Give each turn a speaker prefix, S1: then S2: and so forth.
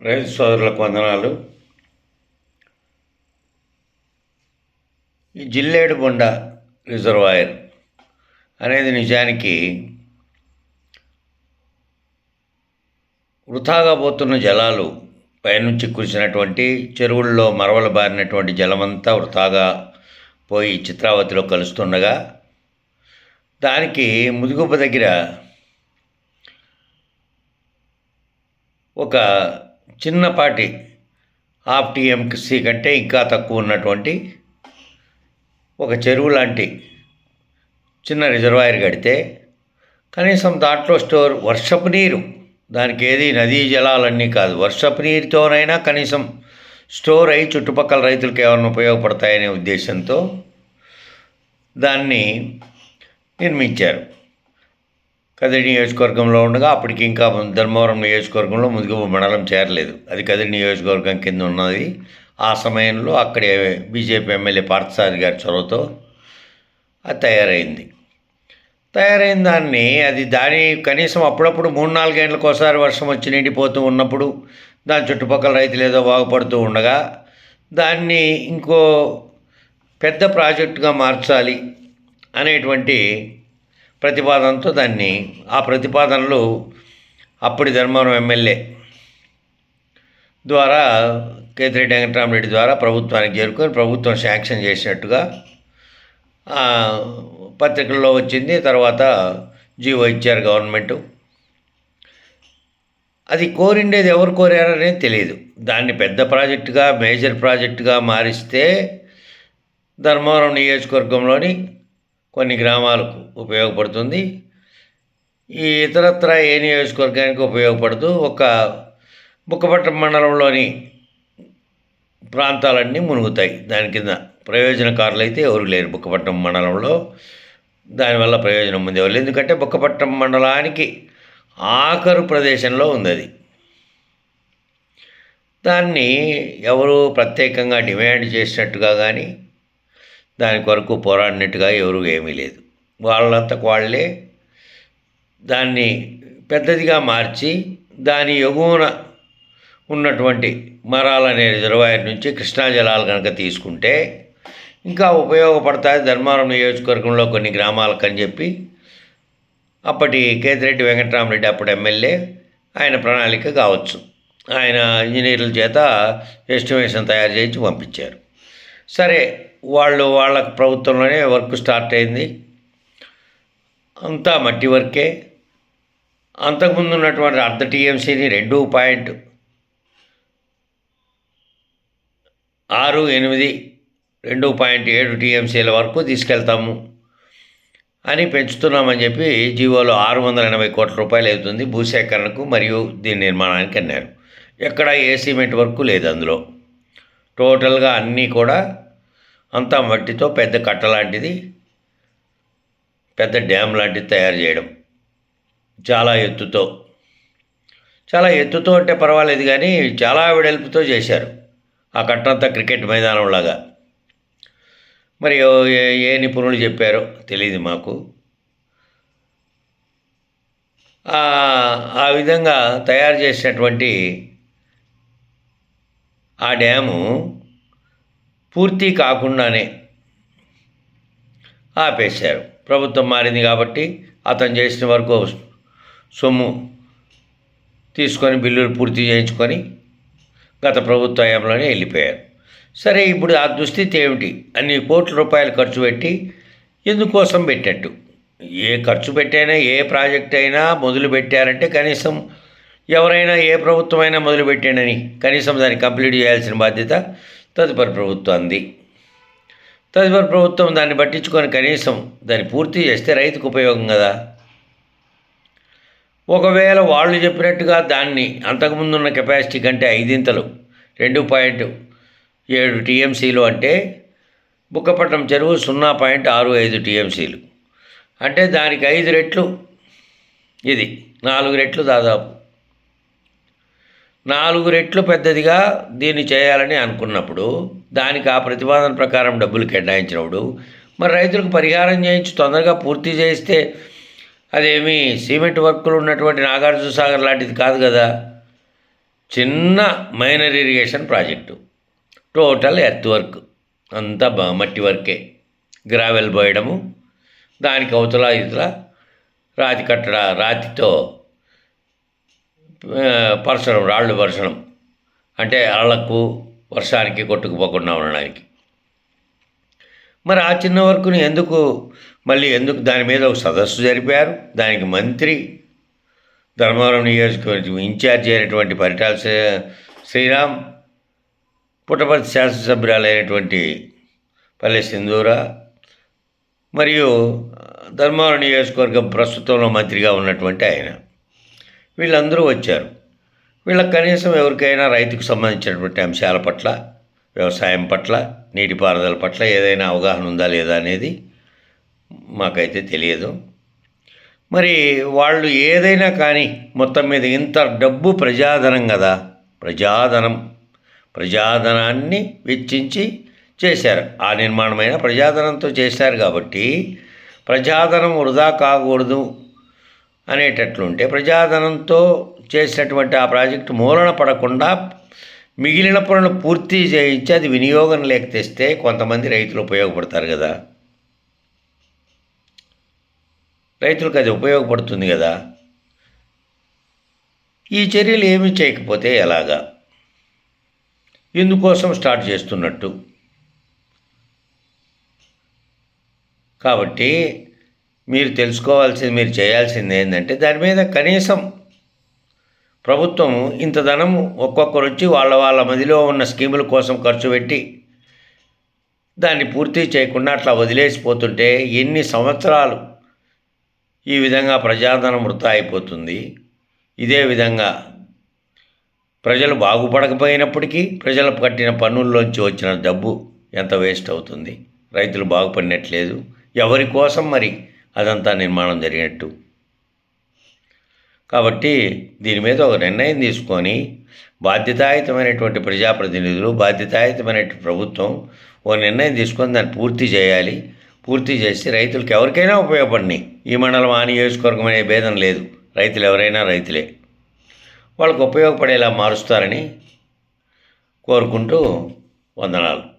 S1: రైతు సోదరులకు వందనాలు. ఈ జిల్లేడు బొండ రిజర్వాయర్ అనేది నిజానికి వృథాగా పోతున్న జలాలు పైనుంచి కురిసినటువంటి చెరువుల్లో మరవలు బారినటువంటి జలమంతా వృథాగా పోయి చిత్రావతిలో కలుస్తుండగా దానికి ముదుగుప దగ్గర ఒక చిన్నపాటి హాఫ్ టీఎంసీ కంటే ఇంకా తక్కువ ఉన్నటువంటి ఒక చెరువు లాంటి చిన్న రిజర్వాయర్ కడితే కనీసం దాంట్లో స్టోర్ వర్షపు నీరు దానికి ఏది నదీ జలాలన్నీ కాదు వర్షపు నీరుతోనైనా కనీసం స్టోర్ అయి చుట్టుపక్కల రైతులకు ఏమైనా ఉపయోగపడతాయనే ఉద్దేశంతో దాన్ని నిర్మించారు. కదిరి నియోజకవర్గంలో ఉండగా అప్పటికి ఇంకా ధర్మవరం నియోజకవర్గంలో ముదుగు మండలం చేరలేదు. అది కదిరి నియోజకవర్గం కింద ఉన్నది. ఆ సమయంలో అక్కడే బీజేపీ ఎమ్మెల్యే పార్థసారి గారి చొరవతో అది తయారైంది. తయారైన దాన్ని అది దాని కనీసం అప్పుడప్పుడు మూడు నాలుగేళ్ళకి ఒకసారి వర్షం వచ్చి నిండిపోతూ ఉన్నప్పుడు దాని చుట్టుపక్కల రైతులు ఏదో బాగుపడుతూ ఉండగా దాన్ని ఇంకో పెద్ద ప్రాజెక్టుగా మార్చాలి అనేటువంటి ప్రతిపాదనతో దాన్ని ఆ ప్రతిపాదనలు అప్పటి ధర్మవరం ఎమ్మెల్యే ద్వారా కేతిరెడ్డి వెంకటరామరెడ్డి ద్వారా ప్రభుత్వానికి చేరుకొని ప్రభుత్వం శాంక్షన్ చేసినట్టుగా పత్రికల్లో వచ్చింది. తర్వాత జీవో ఇచ్చారు గవర్నమెంటు. అది కోరిండేది ఎవరు కోరారనేది తెలియదు దాన్ని పెద్ద ప్రాజెక్టుగా మేజర్ ప్రాజెక్టుగా మారిస్తే ధర్మవరం నియోజకవర్గంలోని కొన్ని గ్రామాలకు ఉపయోగపడుతుంది. ఈ ఇతరత్ర ఏ నియోజకవర్గానికి ఉపయోగపడుతూ ఒక బుక్కపట్నం మండలంలోని ప్రాంతాలన్నీ మునుగుతాయి. దాని కింద ప్రయోజనకారులు అయితే ఎవరు లేరు బుక్కపట్నం మండలంలో. దానివల్ల ప్రయోజనం ఉంది ఎవరు ఎందుకంటే బుక్కపట్నం మండలానికి ఆఖరు ప్రదేశంలో ఉంది అది. దాన్ని ఎవరు ప్రత్యేకంగా డిమాండ్ చేసినట్టుగా కానీ దాని కొరకు పోరాడినట్టుగా ఎవరు ఏమీ లేదు. వాళ్ళంతకు వాళ్ళే దాన్ని పెద్దదిగా మార్చి దాని ఎగువన ఉన్నటువంటి మరాలనే రిజర్వాయర్ నుంచి కృష్ణా జలాలు కనుక తీసుకుంటే ఇంకా ఉపయోగపడతాయి. ధర్మవరం నియోజకవర్గంలో కొన్ని గ్రామాలకు అని చెప్పి అప్పటి కేతిరెడ్డి వెంకటరామరెడ్డి అప్పుడు ఎమ్మెల్యే ఆయన ప్రణాళిక కావచ్చు. ఆయన ఇంజనీర్ల చేత ఎస్టిమేషన్ తయారు చేయించి పంపించారు. సరే వాళ్ళు వాళ్ళ ప్రభుత్వంలోనే వర్క్ స్టార్ట్ అయింది. అంతా మట్టి వర్కే. అంతకుముందు ఉన్నటువంటి అర్ధ టీఎంసీని రెండు పాయింట్ ఆరు ఎనిమిది రెండు పాయింట్ ఏడు టీఎంసీల వరకు తీసుకెళ్తాము అని పెంచుతున్నామని చెప్పి జీవోలో ఆరు వందల ఎనభై కోట్ల రూపాయలు అవుతుంది భూసేకరణకు మరియు దీని నిర్మాణానికి అన్నారు. ఎక్కడ ఏ సిమెంట్ వర్క్ లేదు అందులో. టోటల్గా అన్నీ కూడా అంతా మట్టితో పెద్ద కట్ట లాంటిది పెద్ద డ్యామ్ లాంటిది తయారు చేయడం చాలా ఎత్తుతో. చాలా ఎత్తుతో అంటే పర్వాలేదు కానీ చాలా వెడల్పుతో చేశారు. ఆ కట్టంతా క్రికెట్ మైదానంలాగా మరి ఏ నిపుణులు చెప్పారో తెలియదు మాకు. ఆ విధంగా తయారు చేసినటువంటి ఆ డ్యాము పూర్తి కాకుండానే ఆపేశారు. ప్రభుత్వం మారింది కాబట్టి అతను చేసిన వరకు సొమ్ము తీసుకొని బిల్లులు పూర్తి చేయించుకొని గత ప్రభుత్వ హయాంలోనే వెళ్ళిపోయారు. సరే ఇప్పుడు ఆ దుస్థితి ఏమిటి? అన్ని కోట్ల రూపాయలు ఖర్చు పెట్టి ఎందుకోసం పెట్టినట్టు? ఏ ఖర్చు పెట్టైనా ఏ ప్రాజెక్ట్ అయినా మొదలు పెట్టారంటే కనీసం ఎవరైనా ఏ ప్రభుత్వం అయినా మొదలు కనీసం దాన్ని కంప్లీట్ చేయాల్సిన బాధ్యత తదుపరి ప్రభుత్వం అంది తదుపరి ప్రభుత్వం దాన్ని పట్టించుకొని కనీసం దాన్ని పూర్తి చేస్తే రైతుకు ఉపయోగం కదా. ఒకవేళ వాళ్ళు చెప్పినట్టుగా దాన్ని అంతకుముందున్న కెపాసిటీ కంటే ఐదింతలు రెండు పాయింట్ ఏడు టీఎంసీలు అంటే బుక్కపట్నం చెరువు సున్నా పాయింట్ ఆరు ఐదు టీఎంసీలు. అంటే దానికి ఐదు రెట్లు ఇది నాలుగు రెట్లు దాదాపు. నాలుగు రెట్లు పెద్దదిగా దీన్ని చేయాలని అనుకున్నప్పుడు దానికి ఆ ప్రతిపాదన ప్రకారం డబ్బులు కేటాయించినప్పుడు మరి రైతులకు పరిహారం చేయించి తొందరగా పూర్తి చేస్తే అదేమి సిమెంట్ వర్కులు ఉన్నటువంటి నాగార్జున సాగర్ లాంటిది కాదు కదా. చిన్న minor irrigation project. Total earth work. అంతా మట్టి వర్కే. గ్రావెల్ పోయడము దానికి అవతల ఇతల రాతి కట్టడ రాతితో పరచడం రాళ్ళు పరచడం అంటే అలలకు వర్షానికి కొట్టుకుపోకుండా ఉండడానికి. మరి ఆ చిన్న వర్క్ని ఎందుకు మళ్ళీ ఎందుకు దాని మీద ఒక సదస్సు జరిపారు? దానికి మంత్రి ధర్మవరం నియోజకవర్గం ఇన్ఛార్జ్ అయినటువంటి పరిటాల శ్రీరామ్ పుట్టపర్తి శాసనసభ్యురాలైనటువంటి పల్లె సింధూర మరియు ధర్మవరం నియోజకవర్గం ప్రస్తుతంలో మంత్రిగా ఉన్నటువంటి ఆయన. వీళ్ళందరూ వచ్చారు. వీళ్ళకి కనీసం ఎవరికైనా రైతుకు సంబంధించినటువంటి అంశాల పట్ల వ్యవసాయం పట్ల నీటిపారుదల పట్ల ఏదైనా అవగాహన ఉందా లేదా అనేది మాకైతే తెలియదు. మరి వాళ్ళు ఏదైనా కానీ మొత్తం మీద ఇంత డబ్బు ప్రజాధనం కదా ప్రజాధనం ప్రజాధనాన్ని వెచ్చించి చేశారు. ఆ నిర్మాణమైన ప్రజాధనంతో చేశారు కాబట్టి ప్రజాధనం వృధా కాకూడదు అనేటట్లుంటే ప్రజాధనంతో చేసినటువంటి ఆ ప్రాజెక్టు మూలన పడకుండా మిగిలిన పనులు పూర్తి చేయించి అది వినియోగం లేక తెస్తే కొంతమంది రైతులు ఉపయోగపడతారు కదా. రైతులకు అది ఉపయోగపడుతుంది కదా. ఈ చర్యలు ఏమీ చేయకపోతే ఎలాగా? ఇందుకోసం స్టార్ట్ చేస్తున్నట్టు. కాబట్టి మీరు తెలుసుకోవాల్సింది మీరు చేయాల్సింది ఏంటంటే దాని మీద కనీసం ప్రభుత్వం ఇంత ధనం ఒక్కొక్కరు వచ్చి వాళ్ళ వాళ్ళ మదిలో ఉన్న స్కీముల కోసం ఖర్చు పెట్టి దాన్ని పూర్తి చేయకుండా అట్లా వదిలేసిపోతుంటే ఎన్ని సంవత్సరాలు ఈ విధంగా ప్రజాధనం వృధా అయిపోతుంది. ఇదే విధంగా ప్రజలు బాగుపడకపోయినప్పటికీ ప్రజలు కట్టిన పన్నుల్లోంచి వచ్చిన డబ్బు ఎంత వేస్ట్ అవుతుంది? రైతులు బాగుపడినట్లేదు. ఎవరి కోసం మరి అదంతా నిర్మాణం జరిగినట్టు. కాబట్టి దీని మీద ఒక నిర్ణయం తీసుకొని బాధ్యతాయుతమైనటువంటి ప్రజాప్రతినిధులు బాధ్యతాయుతమైనటువంటి ప్రభుత్వం ఓ నిర్ణయం తీసుకొని దాన్ని పూర్తి చేయాలి. పూర్తి చేసి రైతులకు ఎవరికైనా ఉపయోగపడినాయి. ఈ మండలం ఆ నియోజకవర్గం అనే భేదం లేదు. రైతులు ఎవరైనా రైతులే. వాళ్ళకు ఉపయోగపడేలా మారుస్తారని కోరుకుంటూ వందనాలు.